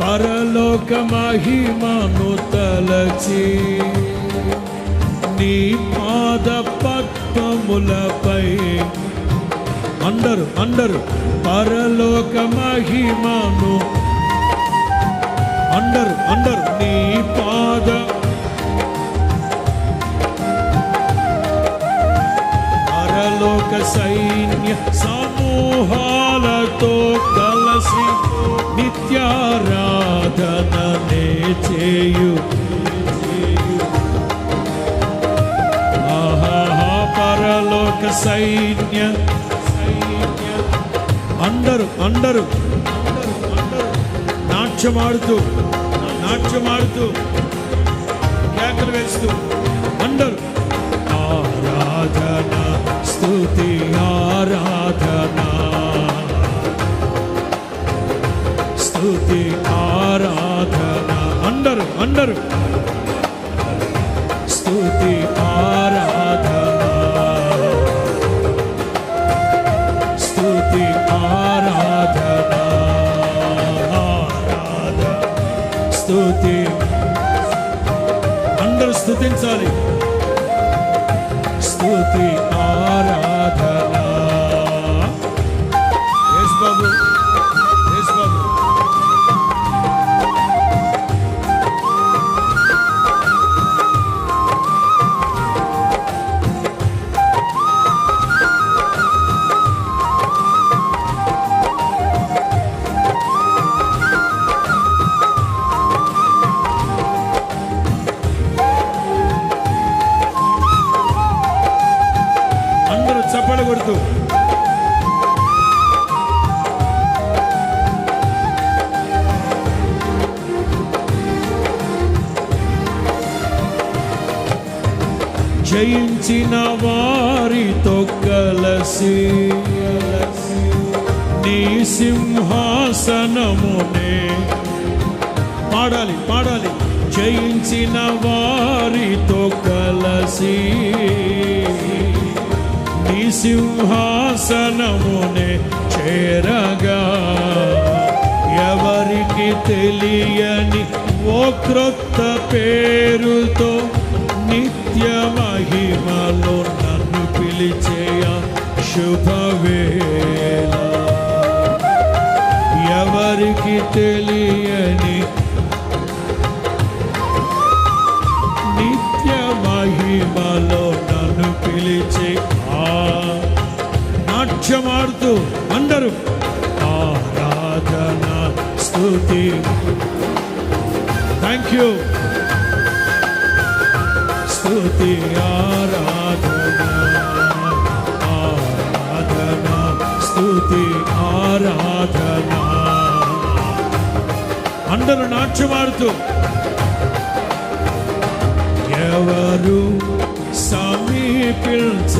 పరలోక మహిమను తలచి నీ పాద పద్మములపై అందరు అందరు పరలోక మహిమను అందరు అందరు నీ పాద పరలోక సైన్య సా సమూహాలతో కలసి నిత్యారాధననే చేయు. పరలోక సైన్య సైన్య. అందరు అందరు నాట్యమాడుతూ నాట్యమాడుతూ కేకలు వేస్తూ అందరు. ఆరాధన స్తుతి ఆరాధన. స్తుతి ఆరాధన. అందరు అందరు. స్థుతి ఆరాధన. స్థుతి ఆరాధన ఆరాధన. స్తుతి. అందరూ స్తుతించాలి. స్తుతి జయించిన వారితో కలసి నీ సింహాసనమునే పాడాలి పాడాలి జయించిన వారితో కలసి నీ సింహాసనమునే చేరగా ఎవరికి తెలియని ఓ క్రొత్త పేరుతో నిత్య మహిమలో నన్ను పిలిచేయ శుభవేళ. ఎవరికి తెలియని నిత్య మహిమలో నన్ను పిలిచి ఆ నాట్యమాడుతూ అందరూ ఆరాధన స్థుతి థ్యాంక్ యూ స్తుతి ఆరాధన ఆరాధన స్తుతి ఆరాధన. అందరూ నాట్యమాడుతూ ఎవరు సమీపించలేని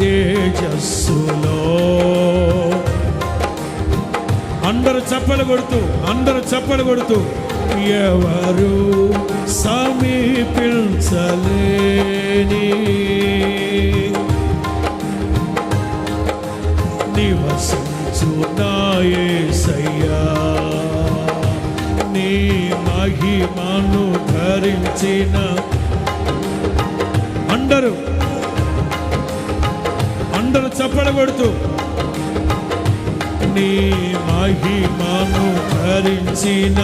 తేజస్సులో? అందరు చప్పలు కొడుతూ అందరు చప్పలు కొడుతూ ఎవరు సమీపించలేని నివసించున్నాయేసయ్యా నీ మహిమను ధరించిన అందరూ అందరూ చప్పడబడుతూ నీ మహిమను ధరించిన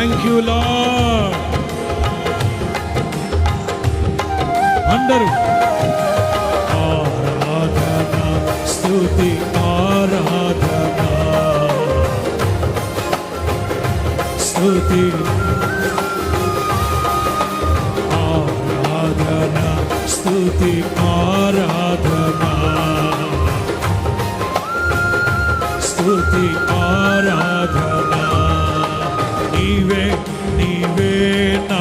థ్యాంక్ యూ లా అందరూ. ఆరాధన స్తుతి ఆరాధన. స్తుతి. ఆరాధన స్తుతి ఆరాధన. స్తుతి ఆరాధన. నీవే నీవే నా.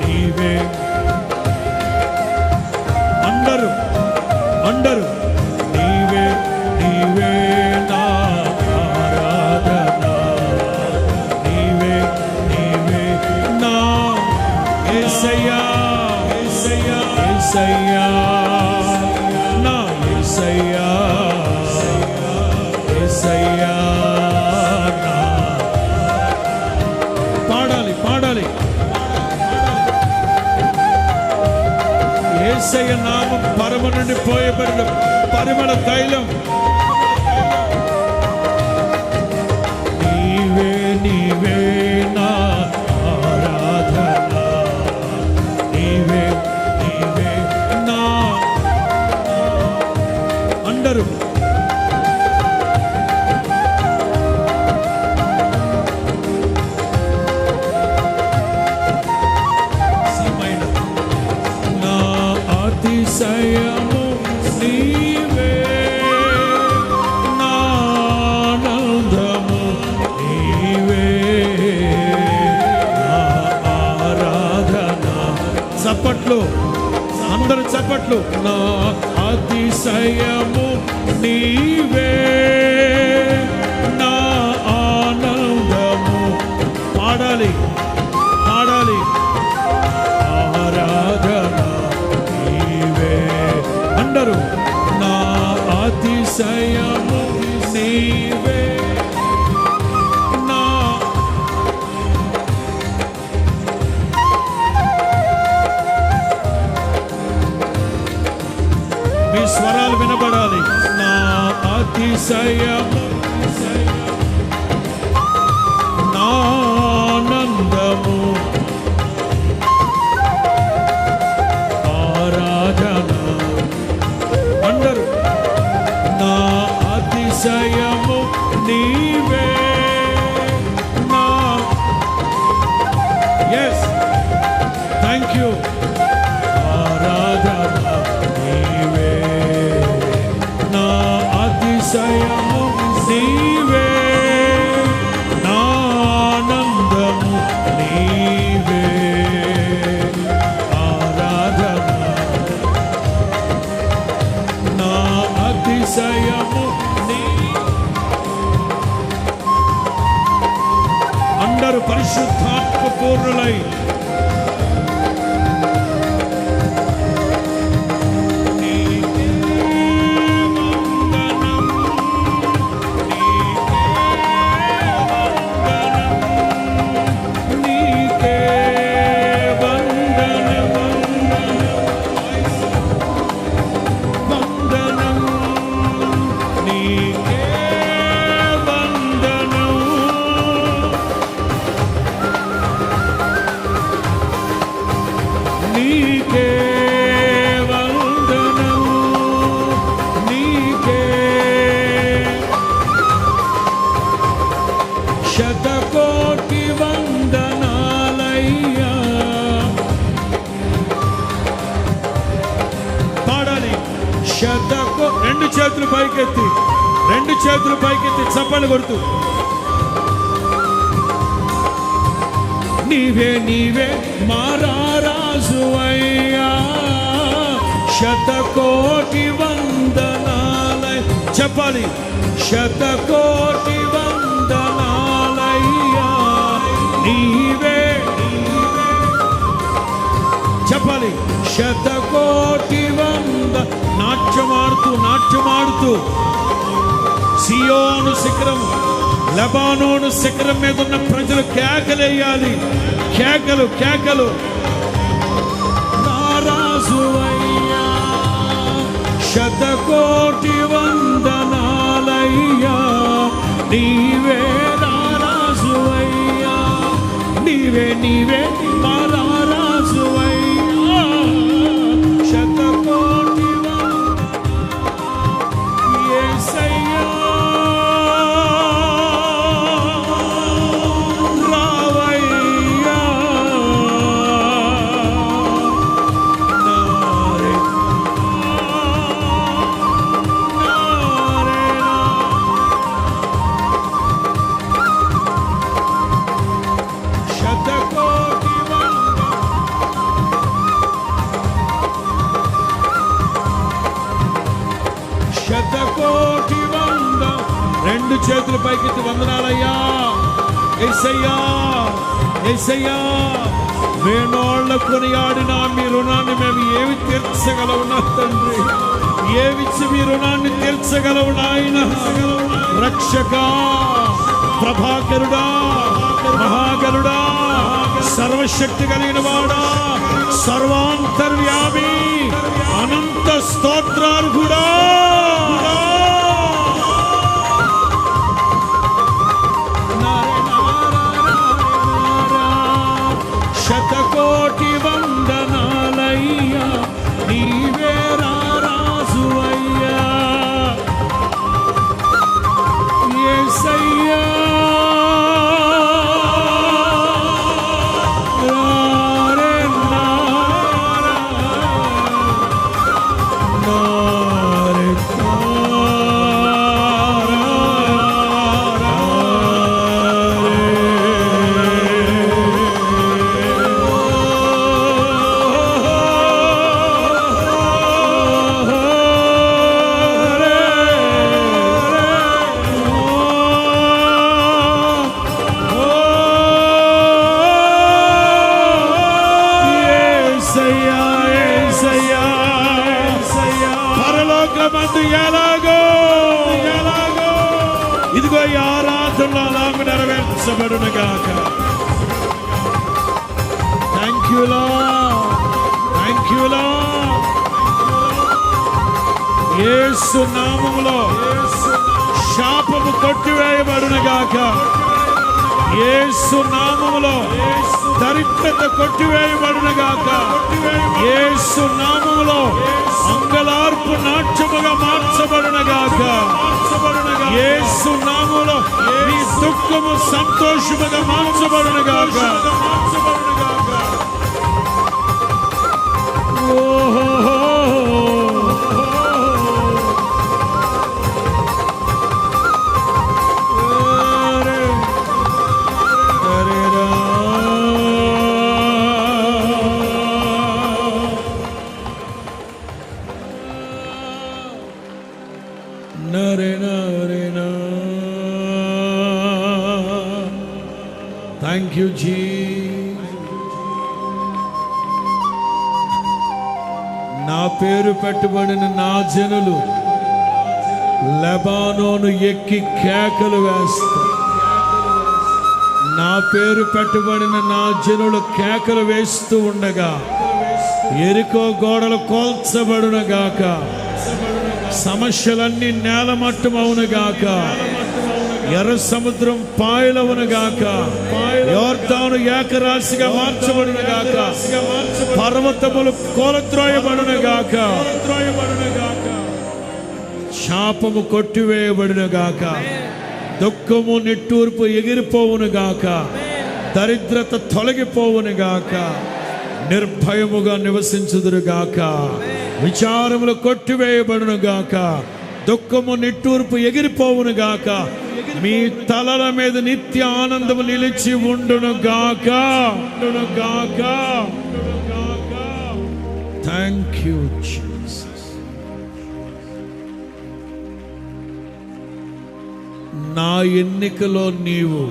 నీవే ఏసయ్య నామం పరమ నుండి పోయబడిన పరిమళ తైలం అతిశయము నీవే. నా ఆనందము నీవే ఆరాధన. చప్పట్లు. అందరు చప్పట్లు. నా అతిశయము నీవే. నా ఆనందము. పాడాలి. అతిశయము నా ఆనందము ఆరాధన. అందరు నా అతిశయము నీవే అతిశయము అందరూ పరిశుద్ధాత్మ పూర్ణులై చేతులు పైకెత్తి కొడుతూ. నీవే నీవే మారారాజు అయ్యా. శతకోటి వందనాలయ చెప్పాలి. శతకోటి వందనాలయ్యా. నీవే నీవే. చెప్పాలి. శతకోటి వంద. నాట్యమాడుతూ నాట్యమాడుతూ. సియోను శిఖరం లెబానోను శిఖరం మీద ఉన్న ప్రజలు కేకలేయాలి. కేకలు కేకలు. నారాజు అయ్యా శతకోటి వందనాలయ్యా నీవే నారాజు అయ్యా నీవే నీవే మారా ఎస్సయ్యా వేణోళ్ళ కొనియాడిన మీ రుణాన్ని మేము ఏమి తీర్చగలవునా తండ్రి? ఏమిచ్చి మీ రుణాన్ని తీర్చగలవు నాయన? రక్షక ప్రభాకరుడా మహాకరుడా సర్వశక్తి కలిగిన వాడా సర్వాంతర్యామి అనంత స్తోత్రార్హుడా. కోటి వందనాలయ్యా. నీ థ్యాంక్ యూ లా యేసు నామములో శాపము కొట్టివేయబడును గాక యేసు నామములో దరిద్రత కొట్టివేయబడును గాక యేసు నామములో అంగలార్పు నాట్యముగా మార్చబడును గాక యేసు నామములో మీ దుఃఖము సంతోషముగా మార్చబడును గాక పేరు పెట్టుబడిన నా జనులు లెబానోను ఎక్కి కేకలు వేస్తారు. నా పేరు పెట్టుబడిన నా జనులు కేకలు వేస్తూ ఉండగా ఎరుకో గోడలు కోల్చబడును గాక. సమస్యలన్నీ నేలమట్టమవును గాక. ఎర్ర సముద్రం పాయలవును గాక. యోర్దాను ఏకరాశిగా మార్చబడును గాక. పర్వతములు కోలత్రోయబడును గాక శాపము కొట్టివేయబడినగాక. దుఃఖము నిట్టూర్పు ఎగిరిపోవును గాక దరిద్రత తొలగిపోవును గాక నిర్భయముగా నివసించుదురుగాక. విచారములు కొట్టివేయబడును గాక దుఃఖము నిట్టూర్పు ఎగిరిపోవును గాక మీ తలల మీద నిత్య ఆనందము నిలిచి ఉండును గాక ఉండును గాక థ్యాంక్ యూ నా ఎన్నికలో నీవు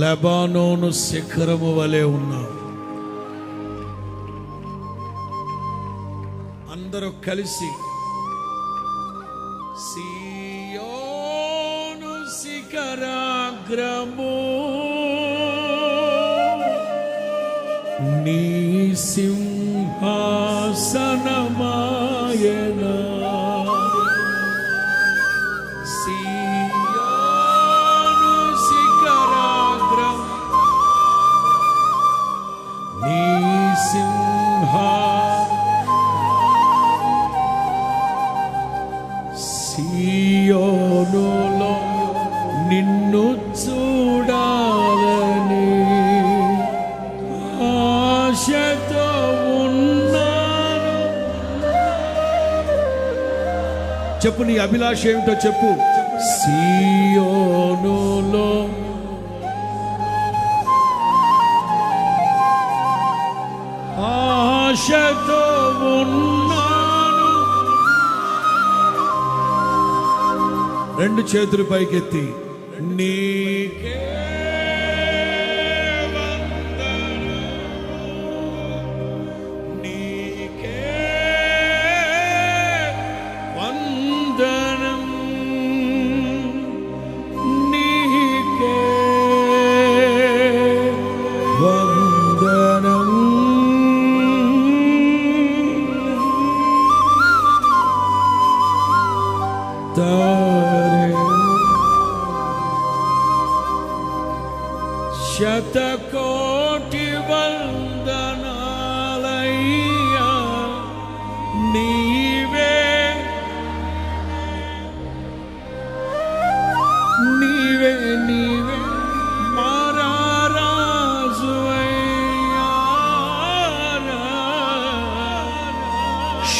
లెబానోను శిఖరము వలె ఉన్నావు. అందరూ కలిసి సియోను శిఖరాగ్రము నీ అభిలాష ఏమిటో చెప్పు. సియోనులో ఆశతో ఉన్నాను. రెండు చేతులు పైకెత్తి. నీకే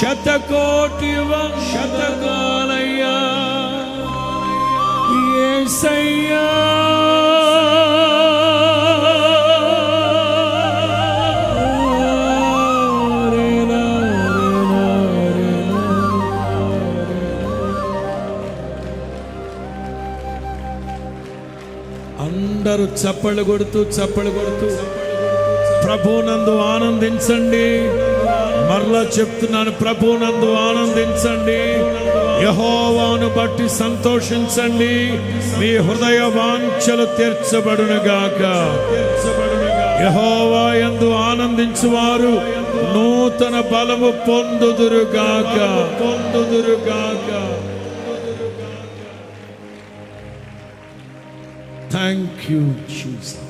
శతకోటి శతకాలయ్యా ఏసయ్యా. అందరూ చప్పళ్ళు కొడుతూ చప్పళ్ళు కొడుతూ ప్రభునందు ఆనందించండి. మరలా చెప్తున్నాను ప్రభునందు ఆనందించండి. యహోవాను బట్టి సంతోషించండి. మీ హృదయ వాంఛలు తీర్చబడునుగాక. యహోవా ఎందు ఆనందించువారు నూతన బలము పొందుదురుగాక. పొందుదురుగాక థ్యాంక్ యూ చూసా